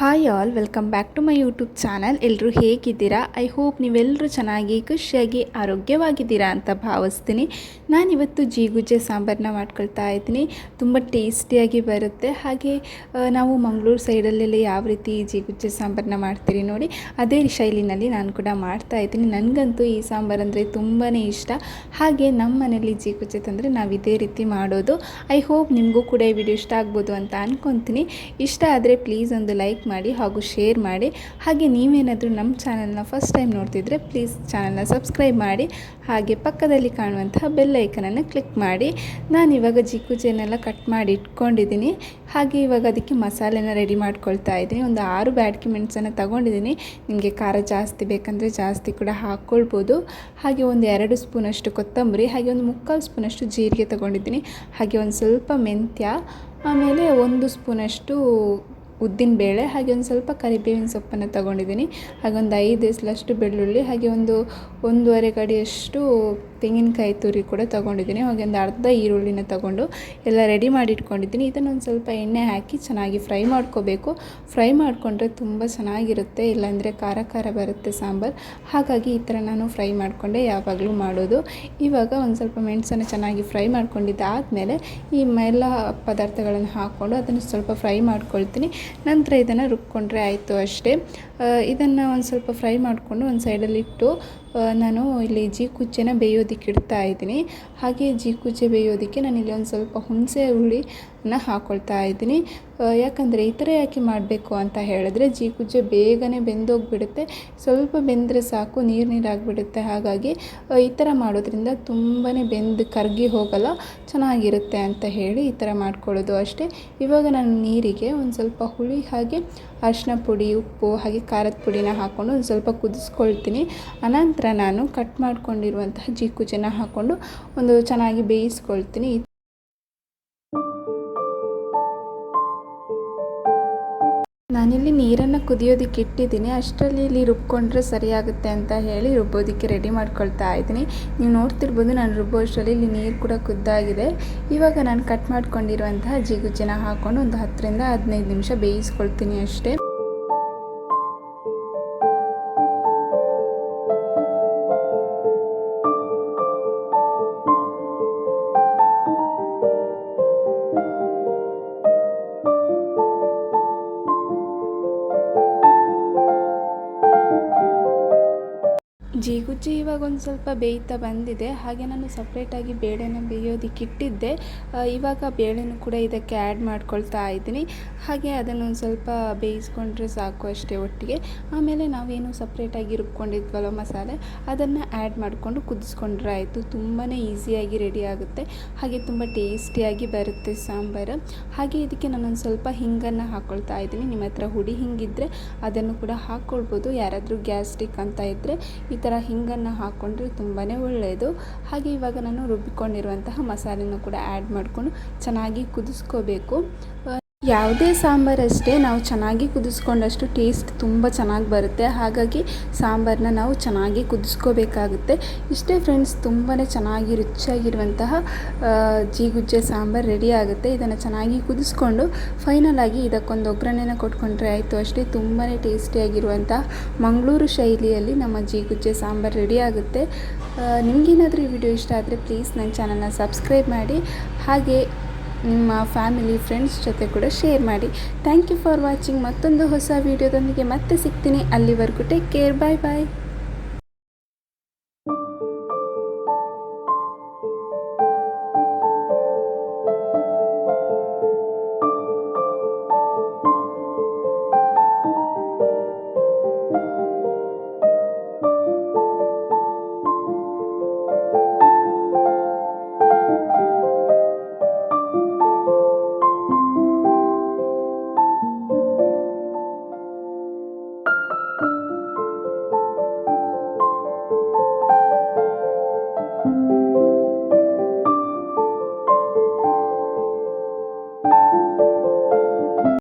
Hi all welcome back to my YouTube channel ಎಲ್ಲರೂ ಹೇಗಿದ್ದೀರಾ? I hope ನೀವೆಲ್ಲರೂ ಚೆನ್ನಾಗಿ, ಖುಷಿಯಾಗಿ, ಆರೋಗ್ಯವಾಗಿದ್ದೀರಾ ಅಂತ ಭಾವಿಸ್ತೀನಿ. ನಾನಿವತ್ತು ಜೀಗುಜ್ಜೆ ಸಾಂಬಾರನ್ನ ಮಾಡ್ಕೊಳ್ತಾ ಇದ್ದೀನಿ. ತುಂಬ ಟೇಸ್ಟಿಯಾಗಿ ಬರುತ್ತೆ. ಹಾಗೆ ನಾವು ಮಂಗಳೂರು ಸೈಡಲ್ಲೆಲ್ಲ ಯಾವ ರೀತಿ ಜೀಗುಜ್ಜೆ ಸಾಂಬಾರನ್ನ ಮಾಡ್ತೀರಿ ನೋಡಿ, ಅದೇ ಶೈಲಿನಲ್ಲಿ ನಾನು ಕೂಡ ಮಾಡ್ತಾ ಇದ್ದೀನಿ. ನನಗಂತೂ ಈ ಸಾಂಬಾರು ಅಂದರೆ ತುಂಬಾ ಇಷ್ಟ. ಹಾಗೆ ನಮ್ಮ ಮನೇಲಿ ಜೀಗುಜ್ಜೆ ತಂದರೆ ನಾವು ಇದೇ ರೀತಿ ಮಾಡೋದು. ಐ ಹೋಪ್ ನಿಮಗೂ ಕೂಡ ಈ ವಿಡಿಯೋ ಇಷ್ಟ ಆಗ್ಬೋದು ಅಂತ ಅಂದ್ಕೊತೀನಿ ಇಷ್ಟ ಆದರೆ ಪ್ಲೀಸ್ ಒಂದು ಲೈಕ್ ಮಾಡಿ ಹಾಗೂ ಶೇರ್ ಮಾಡಿ. ಹಾಗೆ ನೀವೇನಾದರೂ ನಮ್ಮ ಚಾನಲ್ನ ಫಸ್ಟ್ ಟೈಮ್ ನೋಡ್ತಿದ್ರೆ ಪ್ಲೀಸ್ ಚಾನಲ್ನ ಸಬ್ಸ್ಕ್ರೈಬ್ ಮಾಡಿ. ಹಾಗೆ ಪಕ್ಕದಲ್ಲಿ ಕಾಣುವಂತಹ ಬೆಲ್ ಐಕನನ್ನು ಕ್ಲಿಕ್ ಮಾಡಿ. ನಾನು ಇವಾಗ ಜಿಕ್ಕುಜೆನೆಲ್ಲ ಕಟ್ ಮಾಡಿ ಇಟ್ಕೊಂಡಿದ್ದೀನಿ. ಹಾಗೆ ಇವಾಗ ಅದಕ್ಕೆ ಮಸಾಲೆನ ರೆಡಿ ಮಾಡ್ಕೊಳ್ತಾ ಇದ್ದೀನಿ. ಒಂದು ಆರು ಬ್ಯಾಡ್ಕಿ ಮೆಣಸನ್ನು ತಗೊಂಡಿದ್ದೀನಿ. ನಿಮಗೆ ಖಾರ ಜಾಸ್ತಿ ಬೇಕಂದರೆ ಜಾಸ್ತಿ ಕೂಡ ಹಾಕ್ಕೊಳ್ಬೋದು. ಹಾಗೆ ಒಂದು ಎರಡು ಸ್ಪೂನಷ್ಟು ಕೊತ್ತಂಬರಿ, ಹಾಗೆ ಒಂದು ಮುಕ್ಕಾಲು ಸ್ಪೂನಷ್ಟು ಜೀರಿಗೆ ತಗೊಂಡಿದ್ದೀನಿ. ಹಾಗೆ ಒಂದು ಸ್ವಲ್ಪ ಮೆಂತ್ಯ, ಆಮೇಲೆ ಒಂದು ಸ್ಪೂನಷ್ಟು ಉದ್ದಿನ ಬೇಳೆ, ಹಾಗೆ ಒಂದು ಸ್ವಲ್ಪ ಕರಿಬೇವಿನ ಸೊಪ್ಪನ್ನು ತಗೊಂಡಿದ್ದೀನಿ. ಹಾಗೆ ಒಂದು ಐದು ಎಸ್ಲಷ್ಟು ಬೆಳ್ಳುಳ್ಳಿ, ಹಾಗೆ ಒಂದು ಒಂದೂವರೆ ಕಡಿಯಷ್ಟು ತೆಂಗಿನಕಾಯಿ ತುರಿ ಕೂಡ ತಗೊಂಡಿದ್ದೀನಿ. ಒಂದು ಅರ್ಧ ಈರುಳ್ಳಿನ ತಗೊಂಡು ಎಲ್ಲ ರೆಡಿ ಮಾಡಿ ಇಟ್ಕೊಂಡಿದ್ದೀನಿ. ಇದನ್ನು ಒಂದು ಸ್ವಲ್ಪ ಎಣ್ಣೆ ಹಾಕಿ ಚೆನ್ನಾಗಿ ಫ್ರೈ ಮಾಡ್ಕೋಬೇಕು. ಫ್ರೈ ಮಾಡಿಕೊಂಡ್ರೆ ತುಂಬ ಚೆನ್ನಾಗಿರುತ್ತೆ. ಇಲ್ಲಾಂದರೆ ಖಾರ ಖಾರ ಬರುತ್ತೆ ಸಾಂಬಾರು. ಹಾಗಾಗಿ ಈ ಥರ ನಾನು ಫ್ರೈ ಮಾಡಿಕೊಂಡೆ. ಯಾವಾಗಲೂ ಮಾಡೋದು. ಇವಾಗ ಒಂದು ಸ್ವಲ್ಪ ಮೆಣಸನ್ನು ಚೆನ್ನಾಗಿ ಫ್ರೈ ಮಾಡ್ಕೊಂಡಿದ್ದಾದಮೇಲೆ ಈ ಎಲ್ಲ ಪದಾರ್ಥಗಳನ್ನು ಹಾಕ್ಕೊಂಡು ಅದನ್ನು ಸ್ವಲ್ಪ ಫ್ರೈ ಮಾಡ್ಕೊಳ್ತೀನಿ. ನಂತರ ಇದನ್ನು ರುಬ್ಕೊಂಡ್ರೆ ಆಯಿತು ಅಷ್ಟೇ. ಇದನ್ನು ಒಂದು ಸ್ವಲ್ಪ ಫ್ರೈ ಮಾಡಿಕೊಂಡು ಒಂದು ಸೈಡಲ್ಲಿ ಇಟ್ಟು ಆ, ನಾನು ಇಲ್ಲಿ ಜೀ ಕುಚ್ಚೆನ ಬೇಯೋದಕ್ಕೆ ಇಡ್ತಾ ಇದ್ದೀನಿ. ಹಾಗೆ ಜೀ ಕುಚ್ಚೆ ಬೇಯೋದಕ್ಕೆ ನಾನು ಇಲ್ಲಿ ಒಂದು ಸ್ವಲ್ಪ ಹುಣಸೆ ಹುಳಿನ ಹಾಕ್ಕೊಳ್ತಾ ಇದ್ದೀನಿ. ಯಾಕಂದರೆ ಈ ಥರ ಯಾಕೆ ಮಾಡಬೇಕು ಅಂತ ಹೇಳಿದ್ರೆ ಜೀ ಕುಚ್ಚೆ ಬೇಗನೆ ಬೆಂದೋಗಿಬಿಡುತ್ತೆ. ಸ್ವಲ್ಪ ಬೆಂದರೆ ಸಾಕು, ನೀರು ನೀರಾಗಿಬಿಡುತ್ತೆ. ಹಾಗಾಗಿ ಈ ಥರ ಮಾಡೋದ್ರಿಂದ ತುಂಬಾ ಬೆಂದು ಕರಗಿ ಹೋಗಲ್ಲ, ಚೆನ್ನಾಗಿರುತ್ತೆ ಅಂತ ಹೇಳಿ ಈ ಥರ ಮಾಡ್ಕೊಳ್ಳೋದು ಅಷ್ಟೇ. ಇವಾಗ ನಾನು ನೀರಿಗೆ ಒಂದು ಸ್ವಲ್ಪ ಹುಳಿ ಹಾಗೆ ಅರಿಶಿನ ಪುಡಿ, ಉಪ್ಪು, ಹಾಗೆ ಖಾರದ ಪುಡಿನ ಹಾಕ್ಕೊಂಡು ಒಂದು ಸ್ವಲ್ಪ ಕುದಿಸ್ಕೊಳ್ತೀನಿ. ಅನಂತರ ನಾನು ಕಟ್ ಮಾಡ್ಕೊಂಡಿರುವಂತಹ ಜೀಕುಜೆನ ಹಾಕ್ಕೊಂಡು ಒಂದು ಚೆನ್ನಾಗಿ ಬೇಯಿಸ್ಕೊಳ್ತೀನಿ. ನಾನಿಲ್ಲಿ ನೀರನ್ನು ಕುದಿಯೋದಕ್ಕೆ ಇಟ್ಟಿದ್ದೀನಿ. ಅಷ್ಟರಲ್ಲಿ ಇಲ್ಲಿ ರುಬ್ಕೊಂಡ್ರೆ ಸರಿಯಾಗುತ್ತೆ ಅಂತ ಹೇಳಿ ರುಬ್ಬೋದಕ್ಕೆ ರೆಡಿ ಮಾಡ್ಕೊಳ್ತಾ ಇದ್ದೀನಿ. ನೀವು ನೋಡ್ತಿರ್ಬೋದು ನಾನು ರುಬ್ಬೋ ಅಷ್ಟರಲ್ಲಿ ಇಲ್ಲಿ ನೀರು ಕೂಡ ಕುದ್ದಾಗಿದೆ. ಇವಾಗ ನಾನು ಕಟ್ ಮಾಡ್ಕೊಂಡಿರುವಂತಹ ಜಿಗುಜನ ಹಾಕ್ಕೊಂಡು ಒಂದು ಹತ್ತರಿಂದ ಹದಿನೈದು ನಿಮಿಷ ಬೇಯಿಸ್ಕೊಳ್ತೀನಿ ಅಷ್ಟೇ. ಜೀಗುಜ್ಜಿ ಇವಾಗ ಒಂದು ಸ್ವಲ್ಪ ಬೇಯ್ತಾ ಬಂದಿದೆ. ಹಾಗೆ ನಾನು ಸಪ್ರೇಟಾಗಿ ಬೇಳೆನ ಬೇಯೋದಕ್ಕೆ ಇಟ್ಟಿದ್ದೆ. ಇವಾಗ ಬೇಳೆನೂ ಕೂಡ ಇದಕ್ಕೆ ಆ್ಯಡ್ ಮಾಡ್ಕೊಳ್ತಾ ಇದ್ದೀನಿ. ಹಾಗೆ ಅದನ್ನು ಒಂದು ಸ್ವಲ್ಪ ಬೇಯಿಸ್ಕೊಂಡ್ರೆ ಸಾಕು ಅಷ್ಟೇ ಒಟ್ಟಿಗೆ. ಆಮೇಲೆ ನಾವೇನು ಸಪ್ರೇಟಾಗಿ ರುಬ್ಕೊಂಡಿದ್ವಲ್ಲ ಮಸಾಲೆ, ಅದನ್ನು ಆ್ಯಡ್ ಮಾಡಿಕೊಂಡು ಕುದಿಸ್ಕೊಂಡ್ರೆ ಆಯಿತು. ತುಂಬಾ ಈಸಿಯಾಗಿ ರೆಡಿ ಆಗುತ್ತೆ. ಹಾಗೆ ತುಂಬ ಟೇಸ್ಟಿಯಾಗಿ ಬರುತ್ತೆ ಸಾಂಬಾರು. ಹಾಗೆ ಇದಕ್ಕೆ ನಾನೊಂದು ಸ್ವಲ್ಪ ಹಿಂಗನ್ನು ಹಾಕ್ಕೊಳ್ತಾ ಇದ್ದೀನಿ. ನಿಮ್ಮ ಹತ್ರ ಹುಡಿ ಹಿಂಗಿದ್ರೆ ಅದನ್ನು ಕೂಡ ಹಾಕ್ಕೊಳ್ಬೋದು ಯಾರಾದರೂ ಗ್ಯಾಸ್ಟ್ರಿಕ್ ಅಂತ ಇದ್ದರೆ ಈ ಥರ ಹಿಂಗನ್ನು ಹಾಕ್ಕೊಂಡ್ರೆ ತುಂಬಾ ಒಳ್ಳೆಯದು ಹಾಗೆ ಇವಾಗ ನಾನು ರುಬ್ಬಿಕೊಂಡಿರುವಂತಹ ಮಸಾಲೆನೂ ಕೂಡ ಆ್ಯಡ್ ಮಾಡಿಕೊಂಡು ಚೆನ್ನಾಗಿ ಕುದಿಸ್ಕೋಬೇಕು. ಯಾವುದೇ ಸಾಂಬಾರಷ್ಟೇ ನಾವು ಚೆನ್ನಾಗಿ ಕುದಿಸ್ಕೊಂಡಷ್ಟು ಟೇಸ್ಟ್ ತುಂಬ ಚೆನ್ನಾಗಿ ಬರುತ್ತೆ. ಹಾಗಾಗಿ ಸಾಂಬಾರನ್ನ ನಾವು ಚೆನ್ನಾಗಿ ಕುದಿಸ್ಕೋಬೇಕಾಗುತ್ತೆ. ಇಷ್ಟೇ ಫ್ರೆಂಡ್ಸ್ ತುಂಬಾ ಚೆನ್ನಾಗಿ ರುಚಿಯಾಗಿರುವಂತಹ ಜೀಗುಜ್ಜೆ ಸಾಂಬಾರು ರೆಡಿ ಆಗುತ್ತೆ. ಇದನ್ನು ಚೆನ್ನಾಗಿ ಕುದಿಸ್ಕೊಂಡು ಫೈನಲ್ ಆಗಿ ಇದಕ್ಕೊಂದು ಒಗ್ಗರಣೆನ ಕೊಟ್ಕೊಂಡ್ರೆ ಆಯಿತು. ಅಷ್ಟೇ ತುಂಬಾ ಟೇಸ್ಟಿಯಾಗಿರುವಂತಹ ಮಂಗಳೂರು ಶೈಲಿಯಲ್ಲಿ ನಮ್ಮ ಜೀಗುಜ್ಜೆ ಸಾಂಬಾರು ರೆಡಿ ಆಗುತ್ತೆ. ನಿಮಗೇನಾದರೂ ಈ ವಿಡಿಯೋ ಇಷ್ಟ ಆದರೆ ಪ್ಲೀಸ್ ನನ್ನ ಚಾನಲ್ನ ಸಬ್ಸ್ಕ್ರೈಬ್ ಮಾಡಿ. ಹಾಗೆ ನಿಮ್ಮ ಫ್ಯಾಮಿಲಿ, ಫ್ರೆಂಡ್ಸ್ ಜೊತೆ ಕೂಡ ಶೇರ್ ಮಾಡಿ. ಥ್ಯಾಂಕ್ ಯು ಫಾರ್ ವಾಚಿಂಗ್ ಮತ್ತೊಂದು ಹೊಸ ವೀಡಿಯೋದೊಂದಿಗೆ ಮತ್ತೆ ಸಿಗ್ತೀನಿ. ಅಲ್ಲಿವರೆಗೂ ಟೇಕ್ ಕೇರ್ ಬಾಯ್ ಬಾಯ್